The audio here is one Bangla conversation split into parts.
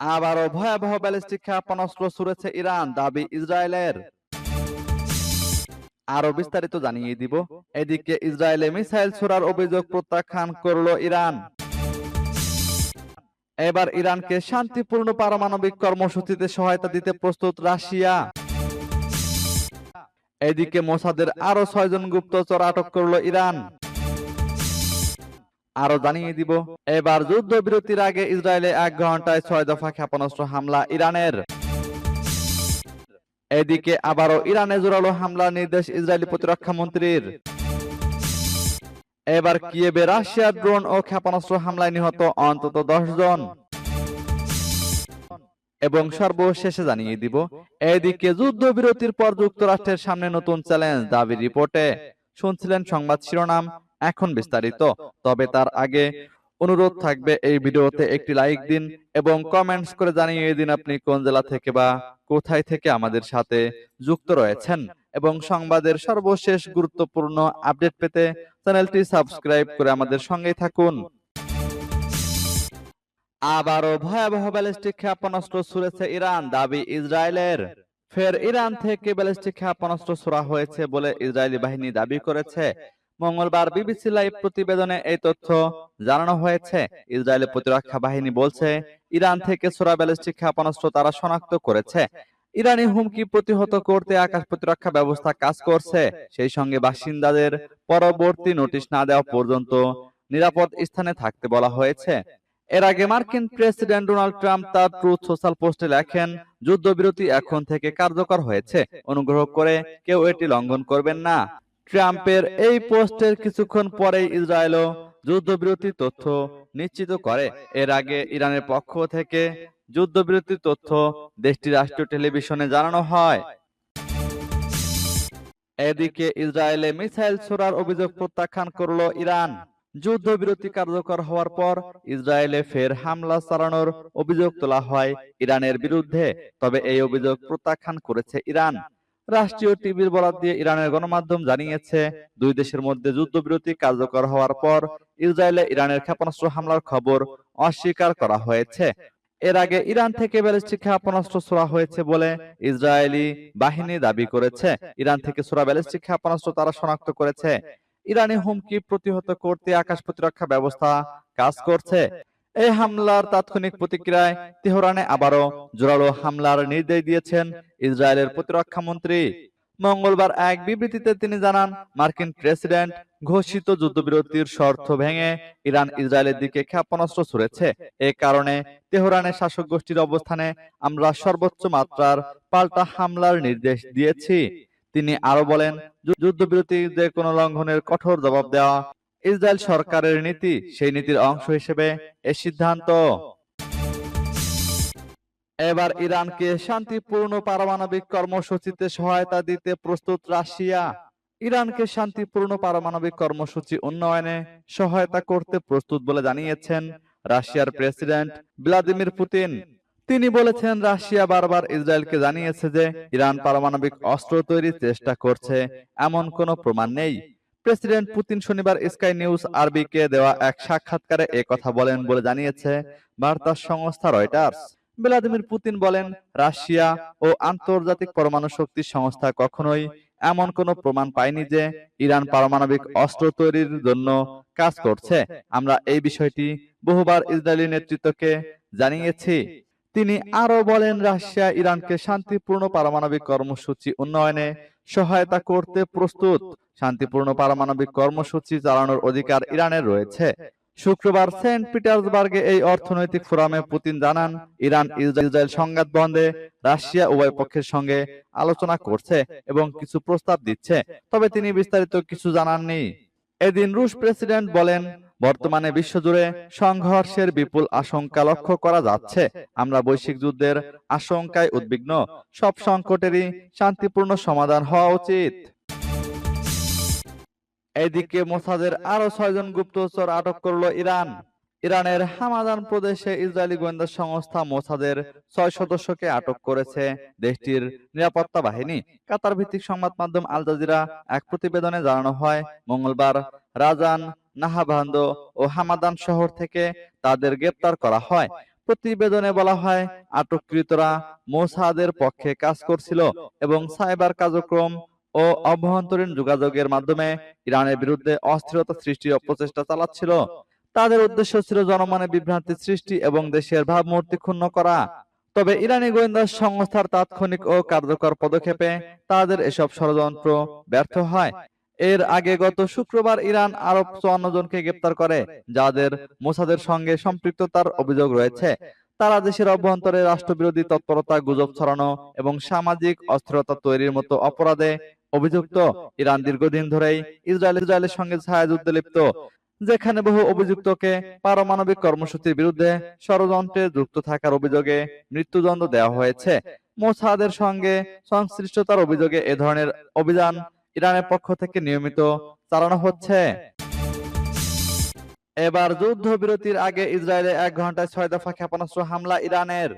আবারও ভয়াবহ ব্যালিস্টিক ক্ষেপণাস্ত্র ছুড়েছে ইরান, দাবি ইসরায়েলের। আরও বিস্তারিত জানিয়ে দিব। এদিকে ইসরায়েলে মিসাইল ছোড়ার অভিযোগ প্রত্যাখ্যান করল ইরান। এবার ইরানকে শান্তিপূর্ণ পারমাণবিক কর্মসূচিতে সহায়তা দিতে প্রস্তুত রাশিয়া। এদিকে মোসাদের আরও ছয়জন গুপ্তচর আটক করল ইরান। আরও জানিয়ে দিব, এবার যুদ্ধবিরতির আগে ইসরায়েলে এক ঘন্টায় ছয় দফা ক্ষেপণাস্ত্র হামলা ইরানের। এদিকে আবারও ইরানে জোরালো হামলার নির্দেশ ইসরায়েলি প্রতিরক্ষা মন্ত্রীর। এবার কিয়েবে রাশিয়ার ড্রোন ও ক্ষেপণাস্ত্র হামলায় নিহত অন্তত দশ জন। এবং সর্বশেষে জানিয়ে দিব, এদিকে যুদ্ধবিরতির পর যুক্তরাষ্ট্রের সামনে নতুন চ্যালেঞ্জ দাবি রিপোর্টে। শুনছিলেন সংবাদ শিরোনাম এখন বিস্তারিত। তবে তার আগে অনুরোধ থাকবে এই ভিডিওতে একটি লাইক দিন এবং কমেন্টস করে জানিয়ে দিন আপনি কোন জেলা থেকে বা কোথায় থেকে আমাদের সাথে যুক্ত রয়েছেন এবং সংবাদের সর্বশেষ গুরুত্বপূর্ণ আপডেট পেতে চ্যানেলটি সাবস্ক্রাইব করে আমাদের সঙ্গেই থাকুন। আবারও ভয়াবহ ব্যালিস্টিক ক্ষেপণাস্ত্র ছুড়েছে ইরান। দাবি ইসরায়েলের। ফের ইরান থেকে ব্যালিস্টিক ক্ষেপণাস্ত্র ছোড়া হয়েছে বলে ইসরায়েলি বাহিনী দাবি করেছে। মঙ্গলবার বিবিসি লাইভ প্রতিবেদনে এই তথ্য জানানো হয়েছে। ইসরায়েলের প্রতিরক্ষা বাহিনী বলছে, ইরান থেকে ছোড়া ব্যালিস্টিক ক্ষেপণাস্ত্র তারা শনাক্ত করেছে। ইরানি হুমকি প্রতিহত করতে আকাশ প্রতিরক্ষা ব্যবস্থা কাজ করছে। সেই সঙ্গে বাসিন্দাদের পরবর্তী নোটিশ না দেওয়া পর্যন্ত নিরাপদ স্থানে থাকতে বলা হয়েছে। এর আগে মার্কিন প্রেসিডেন্ট ডোনাল্ড ট্রাম্প তার ট্রুথ সোশ্যাল পোস্টে লেখেন, যুদ্ধবিরতি এখন থেকে কার্যকর হয়েছে। অনুগ্রহ করে কেউ এটি লঙ্ঘন করবেন না। ট্রাম্পের এই পোস্টের কিছুক্ষণ পরেই ইসরায়েলও যুদ্ধবিরতির তথ্য নিশ্চিত করে। এর আগে ইরানের পক্ষ থেকে যুদ্ধবিরতির তথ্য দেশটির রাষ্ট্রীয় টেলিভিশনে জানানো হয়। এদিকে ইসরায়েলে মিসাইল ছোড়ার অভিযোগ প্রত্যাখ্যান করল ইরান। যুদ্ধবিরতি কার্যকর হওয়ার পর ইসরায়েলে ফের হামলা চালানোর অভিযোগ তোলা হয় ইরানের বিরুদ্ধে, তবে এই অভিযোগ প্রত্যাখ্যান করেছে ইরান। রাষ্ট্রীয় টিভির বরাদ দিয়ে ইরানের গণমাধ্যম জানিয়েছে, দুই দেশের মধ্যে যুদ্ধবিরতি কার্যকর হওয়ার পর ইসরায়েলে ইরানের ক্ষেপণাস্ত্র হামলার খবর অস্বীকার করা হয়েছে। এর আগে ইরান থেকে ব্যালিস্টিক ক্ষেপণাস্ত্র ছোড়া হয়েছে বলে ইসরায়েলি বাহিনী দাবি করেছে। ইরান থেকে ছোড়া ব্যালিস্টিক ক্ষেপণাস্ত্র তারা শনাক্ত করেছে। ইরানি হুমকি প্রতিহত করতে আকাশ প্রতিরক্ষা ব্যবস্থা কাজ করছে। এই হামলার তাৎক্ষণিক প্রতিক্রিয়ায় তেহরানে আবারও জোরালো হামলার নির্দেশ দিয়েছেন ইসরায়েলের প্রতিরক্ষা মন্ত্রী। মঙ্গলবার এক বিবৃতিতে তিনি জানান, মার্কিন প্রেসিডেন্ট ঘোষিত যুদ্ধবিরতির শর্ত ভেঙে ইরান ইসরায়েলের দিকে ক্ষেপণাস্ত্র ছুড়েছে। এ কারণে তেহরানের শাসক গোষ্ঠীর অবস্থানে আমরা সর্বোচ্চ মাত্রার পাল্টা হামলার নির্দেশ দিয়েছি। তিনি আরও বলেন যুদ্ধবিরতি যে কোনো লঙ্ঘনের কঠোর জবাব দেওয়া ইসরায়েল সরকারের নীতি সেই নীতির অংশ হিসেবে এ সিদ্ধান্ত। এবার ইরানকে শান্তিপূর্ণ পারমাণবিক কর্মসূচিতে সহায়তা দিতে প্রস্তুত রাশিয়া। ইরানকে শান্তিপূর্ণ পারমাণবিক কর্মসূচি উন্নয়নে সহায়তা করতে প্রস্তুত বলে জানিয়েছেন রাশিয়ার প্রেসিডেন্ট ভ্লাদিমির পুতিন। তিনি বলেছেন রাশিয়া বারবার ইসরায়েলকে জানিয়েছে যে ইরান পারমাণবিক অস্ত্র তৈরির চেষ্টা করছে এমন কোনো প্রমাণ নেই। প্রেসিডেন্ট পুতিন শনিবার স্কাই নিউজ আরবিকে দেওয়া এক সাক্ষাৎকারে এ কথা বলেন বলে জানিয়েছে বার্তা সংস্থা রয়টার্স। ভ্লাদিমির পুতিন বলেন রাশিয়া ও আন্তর্জাতিক পরমাণু শক্তি সংস্থা কখনোই এমন কোনো প্রমাণ পায়নি যে ইরান পারমাণবিক অস্ত্র তৈরির জন্য কাজ করছে। আমরা এই বিষয়টি বহুবার ইসরায়েলি নেতৃত্বকে জানিয়েছি। তিনি আরও বলেন রাশিয়া ইরানকে শান্তিপূর্ণ পারমাণবিক কর্মসূচি উন্নয়নে সহায়তা করতে প্রস্তুত শান্তিপূর্ণ পারমাণবিক কর্মসূচি চালানোর অধিকার ইরানের রয়েছে। শুক্রবার সেন্ট পিটার্সবার্গে এই অর্থনৈতিক ফোরামে পুতিন জানান, ইরান ইসরায়েল সংঘাত বন্ধে রাশিয়া উভয় পক্ষের সঙ্গে আলোচনা করছে এবং কিছু প্রস্তাব দিচ্ছে, তবে তিনি বিস্তারিত কিছু জানাননি। এদিন রুশ প্রেসিডেন্ট বলেন, বর্তমানে বিশ্বজুড়ে সংঘর্ষের বিপুল আশঙ্কা লক্ষ্য করা যাচ্ছে। আমরা বৈশ্বিক যুদ্ধের আশঙ্কায় উদ্বিগ্ন। সব সংকটেরই শান্তিপূর্ণ সমাধান হওয়া উচিত। এদিকে মোসাদের আরও ছয়জন গুপ্তচর আটক করল ইরান। ইরানের হামাদান প্রদেশে ইসরায়েলি গোয়েন্দা সংস্থা মোসাদের ছয় সদস্যকে আটক করেছে। দেশটির নিরাপত্তা বাহিনী। কাতার ভিত্তিক সংবাদ মাধ্যম আল জাজিরা এক প্রতিবেদনে জানানো হয় মঙ্গলবার রাজান নাহাবান্দ ও হামাদান শহর থেকে তাদের গ্রেপ্তার করা হয়। প্রতিবেদনে বলা হয় আটককৃতরা মোসাদের পক্ষে কাজ করছিল এবং সাইবার কার্যক্রম ও অভ্যন্তরীণ যোগাযোগের মাধ্যমে ইরানের বিরুদ্ধে অস্থিরতা সৃষ্টির অপচেষ্টা চালাচ্ছিল। তাদের উদ্দেশ্য ছিল জনমনে বিভ্রান্তি সৃষ্টি এবং দেশের ভাবমূর্তি ক্ষুণ্ণ করা। তবে ইরানি গোয়েন্দা সংস্থার তাৎক্ষণিক ও কার্যকর পদক্ষেপে তাদের এসব ষড়যন্ত্র ব্যর্থ হয়। এর আগে গত শুক্রবার ইরান আরব চুয়ান্ন জনকে গ্রেপ্তার করে, যাদের মোসাদের সঙ্গে সম্পৃক্ততার অভিযোগ রয়েছে। তারা দেশের অভ্যন্তরে রাষ্ট্রবিরোধী তৎপরতা, গুজব ছড়ানো এবং সামাজিক অস্থিরতা তৈরির মতো অপরাধে অভিযুক্ত ইরান দীর্ঘদিন ধরেই ইসরায়েল ইসরায়েলের সঙ্গে ছায়াযুদ্ধে লিপ্ত যেখানে বহু অভিযুক্তকে পারমাণবিক কর্মসূচির বিরুদ্ধে ষড়যন্ত্রে যুক্ত থাকার অভিযোগে মৃত্যুদণ্ড দেওয়া হয়েছে। মোসাদের সঙ্গে সংশ্লিষ্টতার অভিযোগে এ ধরনের অভিযান ইরানের পক্ষ থেকে নিয়মিত চালানো হচ্ছে। এবার যুদ্ধবিরতির আগে ইসরায়েলে এক ঘন্টায় ছয় দফা ক্ষেপণাস্ত্র হামলা ইরানের।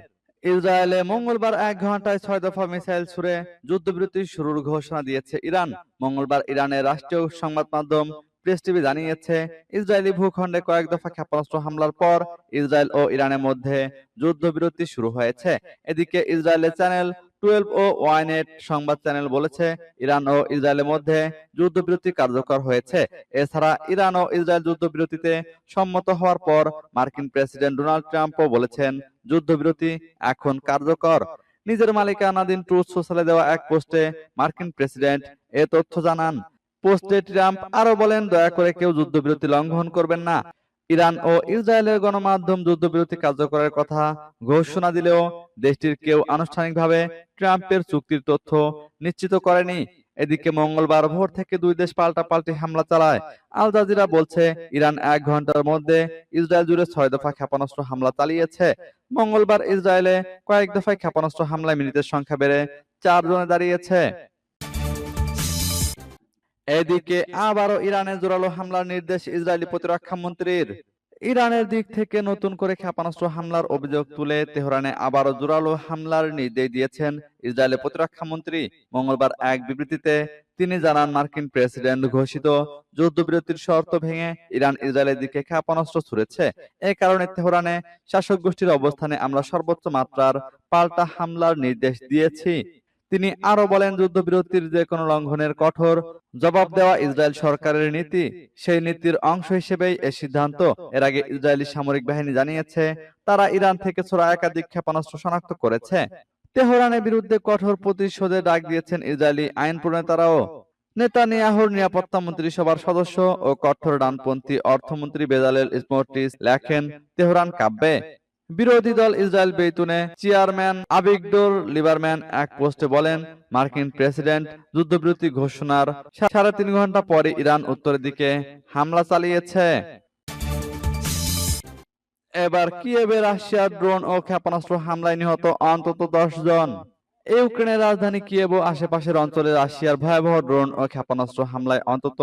ইসরায়েলে মঙ্গলবার এক ঘন্টায় ছয় দফা মিসাইল ছুড়ে যুদ্ধবিরতি শুরুর ঘোষণা দিয়েছে ইরান। মঙ্গলবার ইরানের রাষ্ট্রীয় সংবাদ মাধ্যম প্রেস টিভি জানিয়েছে ইসরায়েলি ভূখণ্ডে কয়েক দফা ক্ষেপণাস্ত্র হামলার পর ইসরায়েল ও ইরানের মধ্যে যুদ্ধবিরতি শুরু হয়েছে। এদিকে ইসরায়েলের চ্যানেল টুয়েলভ ও ওয়াইনেট সংবাদ চ্যানেল বলেছে, ইরান ও ইসরায়েলের মধ্যে যুদ্ধবিরতি কার্যকর হয়েছে। এছাড়া ইরান ও ইসরায়েল যুদ্ধবিরতিতে সম্মত হওয়ার পর মার্কিন প্রেসিডেন্ট ডোনাল্ড ট্রাম্পও বলেছেন, যুদ্ধবিরতি এখন কার্যকর। নিজের মালিকানাধীন ট্রুথ সোশ্যালে দেওয়া এক পোস্টে মার্কিন প্রেসিডেন্ট এ তথ্য জানান, পোস্টে ট্রাম্প আরও বলেন, দয়া করে কেউ যুদ্ধবিরতি লঙ্ঘন করবেন না। ইরান ও ইসরায়েলের গণমাধ্যম যুদ্ধবিরতি কার্যকরের কথা ঘোষণা দিলেও দেশটির কেউ আনুষ্ঠানিকভাবে ট্রাম্পের চুক্তির তথ্য নিশ্চিত করেনি। এদিকে মঙ্গলবার ভোর থেকে দুই দেশ পাল্টাপাল্টি হামলা চালায়। আল জাজিরা বলছে, ইরান এক ঘণ্টার মধ্যে ইসরায়েল জুড়ে ছয় দফা ক্ষেপণাস্ত্র হামলা চালিয়েছে। মঙ্গলবার ইসরায়েলে কয়েক দফায় ক্ষেপণাস্ত্র হামলায় মিনিটের সংখ্যা বেড়ে চার জনে দাঁড়িয়েছে। এদিকে আবারও ইরানের জোরালো হামলার নির্দেশ ইসরায়েলি প্রতিরক্ষা মন্ত্রীর। ইরানের দিক থেকে নতুন করে ক্ষেপণাস্ত্র হামলার অভিযোগ তুলে তেহরানে আবারও জোরালো হামলার নির্দেশ দিয়েছেন ইসরায়েলের প্রতিরক্ষা মন্ত্রী। মঙ্গলবার এক বিবৃতিতে তিনি জানান, মার্কিন প্রেসিডেন্ট ঘোষিত যুদ্ধবিরতির শর্ত ভেঙে ইরান ইসরায়েলের দিকে ক্ষেপণাস্ত্র ছুড়েছে। এ কারণে তেহরানে শাসক গোষ্ঠীর অবস্থানে আমরা সর্বোচ্চ মাত্রার পাল্টা হামলার নির্দেশ দিয়েছি। তিনি আরও বলেন, যুদ্ধবিরতির যে কোনো লঙ্ঘনের কঠোর জবাব দেওয়া ইসরায়েল সরকারের নীতি, সেই নীতির অংশ হিসেবেই এ সিদ্ধান্ত। এর আগে ইসরায়েলি সামরিক বাহিনী জানিয়েছে, তারা ইরান থেকে ছোড়া একাধিক ক্ষেপণাস্ত্র শনাক্ত করেছে। তেহরানের বিরুদ্ধে কঠোর প্রতিশোধের ডাক দিয়েছেন ইসরায়েলি আইন প্রণেতারাও। নেতানিয়াহুর নিরাপত্তা মন্ত্রিসভার সদস্য ও কঠোর ডানপন্থী অর্থমন্ত্রী বেজালেল স্মোর্টিস লেখেন, তেহরান কাব্যে বিরোধী দল Yisrael Beiteinu chairman Avigdor Lieberman এক পোস্টে বলেন, মার্কিন প্রেসিডেন্ট যুদ্ধবিরতি ঘোষণার সাড়ে তিন ঘণ্টা পরে ইরান উত্তরের দিকে হামলা চালিয়েছে। এবার কিয়েভে রাশিয়ার ড্রোন ও ক্ষেপণাস্ত্র হামলায় নিহত অন্তত দশ জন। ইউক্রেনের রাজধানী কিয়েভ ও আশেপাশের অঞ্চলে রাশিয়ার ভয়াবহ ড্রোন ও ক্ষেপণাস্ত্র হামলায় অন্তত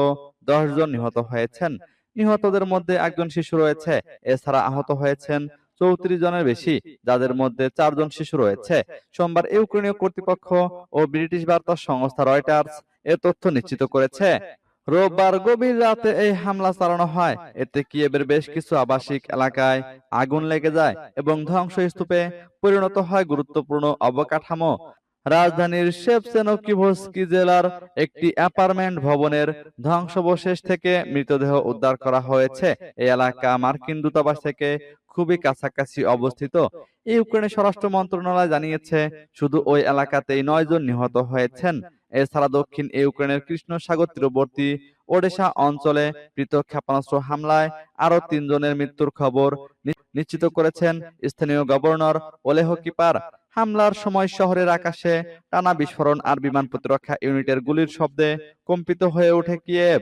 দশ জন নিহত হয়েছেন। নিহতদের মধ্যে একজন শিশু রয়েছে, এছাড়া আহত হয়েছেন চৌত্রিশ জনের বেশি, যাদের মধ্যে চারজন শিশু রয়েছে। সোমবার ইউক্রেনীয় কর্তৃপক্ষ ও ব্রিটিশ বার্তা সংস্থা রয়টার্স এ তথ্য নিশ্চিত করেছে। রোববার গভীর রাতে এই হামলা চালানো হয়। এতে কিয়েবের বেশ কিছু আবাসিক এলাকায় আগুন লেগে যায় এবং ধ্বংসস্তূপে পরিণত হয় গুরুত্বপূর্ণ অবকাঠামো। রাজধানীর শেপসেনকিভস্কি জেলার একটি অ্যাপার্টমেন্ট ভবনের ধ্বংসাবশেষ থেকে মৃতদেহ উদ্ধার করা হয়েছে। এই এলাকা মার্কিন দূতাবাস থেকে খুবই কাছাকাছি অবস্থিত। ইউক্রেনের স্বরাষ্ট্র মন্ত্রণালয় জানিয়েছে, শুধু ওই এলাকাতেই নয় জন নিহত হয়েছেন। এছাড়া দক্ষিণ ইউক্রেনের কৃষ্ণ সাগর তীরবর্তী ওডেশা অঞ্চলে পৃথক ক্ষেপণাস্ত্র হামলায় আরও তিনজনের মৃত্যুর খবর নিশ্চিত করেছেন স্থানীয় গভর্নর ওলেহ কিপার। হামলার সময় শহরের আকাশে টানা বিস্ফোরণ আর বিমান প্রতিরক্ষা ইউনিটের গুলির শব্দে কম্পিত হয়ে ওঠে কিয়েভ।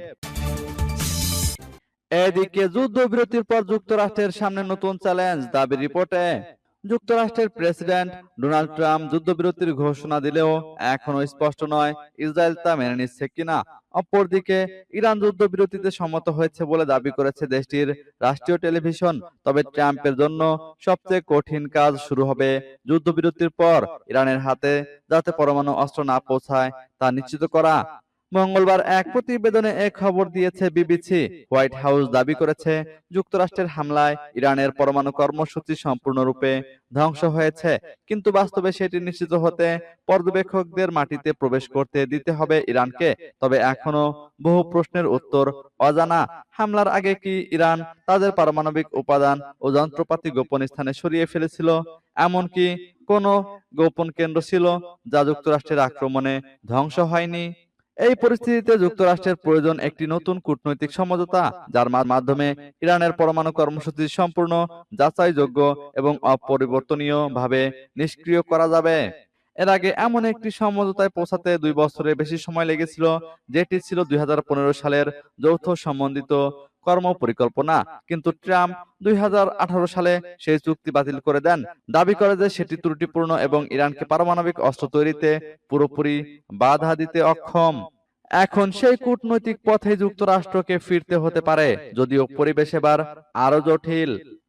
এদিকে যুদ্ধবিরতির পর যুক্তরাষ্ট্রের সামনে নতুন চ্যালেঞ্জ দাবি রিপোর্টে। যুক্তরাষ্ট্রের প্রেসিডেন্ট ডোনাল্ড ট্রাম্প যুদ্ধবিরতির ঘোষণা দিলেও এখনও স্পষ্ট নয় ইসরায়েল তা মেনে নিচ্ছে কিনা। অপরদিকে, ইরান যুদ্ধবিরতিতে সম্মত হয়েছে বলে দাবি করেছে দেশটির রাষ্ট্রীয় টেলিভিশন। তবে ট্রাম্পের জন্য সবচেয়ে কঠিন কাজ শুরু হবে যুদ্ধবিরতির পর ইরানের হাতে, যাতে পরমাণু অস্ত্র না পৌঁছায় তা নিশ্চিত করা। মঙ্গলবার এক প্রতিবেদনে এ খবর দিয়েছে বিবিসি। হোয়াইট হাউস দাবি করেছে, যুক্তরাষ্ট্রের হামলায় ইরানের পরমাণু কর্মসূচি সম্পূর্ণরূপে ধ্বংস হয়েছে, কিন্তু বাস্তবে সেটি নিশ্চিত হতে পর্যবেক্ষকদের মাটিতে প্রবেশ করতে দিতে হবে ইরানকে। তবে এখনও বহু প্রশ্নের উত্তর অজানা। হামলার আগে কি ইরান তাদের পারমাণবিক উপাদান ও যন্ত্রপাতি গোপন স্থানে সরিয়ে ফেলেছিল? এমনকি কোনো গোপন কেন্দ্র ছিল যা যুক্তরাষ্ট্রের আক্রমণে ধ্বংস হয়নি? এই পরিস্থিতিতে যুক্তরাষ্ট্রের প্রয়োজন একটি নতুন কূটনৈতিক সমঝোতা, যার মাধ্যমে ইরানের পরমাণু কর্মসূচি সম্পূর্ণ যাচাইযোগ্য এবং অপরিবর্তনীয় ভাবে নিষ্ক্রিয় করা যাবে। এর আগে এমন একটি সমঝোতায় পৌঁছাতে দুই বছরের বেশি সময় লেগেছিল, যেটি ছিল দুই হাজার পনেরো সালের যৌথ সম্বন্ধিত কর্ম পরিকল্পনা কিন্তু ট্রাম্প দুই সালে সেই চুক্তি বাতিল করে দেন। দাবি করে যে সেটি ত্রুটিপূর্ণ এবং ইরানকে পারমাণবিক অস্ত্র তৈরিতে পুরোপুরি বাধা দিতে অক্ষম। এখন সেই কূটনৈতিক পথে যুক্তরাষ্ট্রকে ফিরতে হতে পারে, যদিও পরিবেশ এবার আরও জটিল।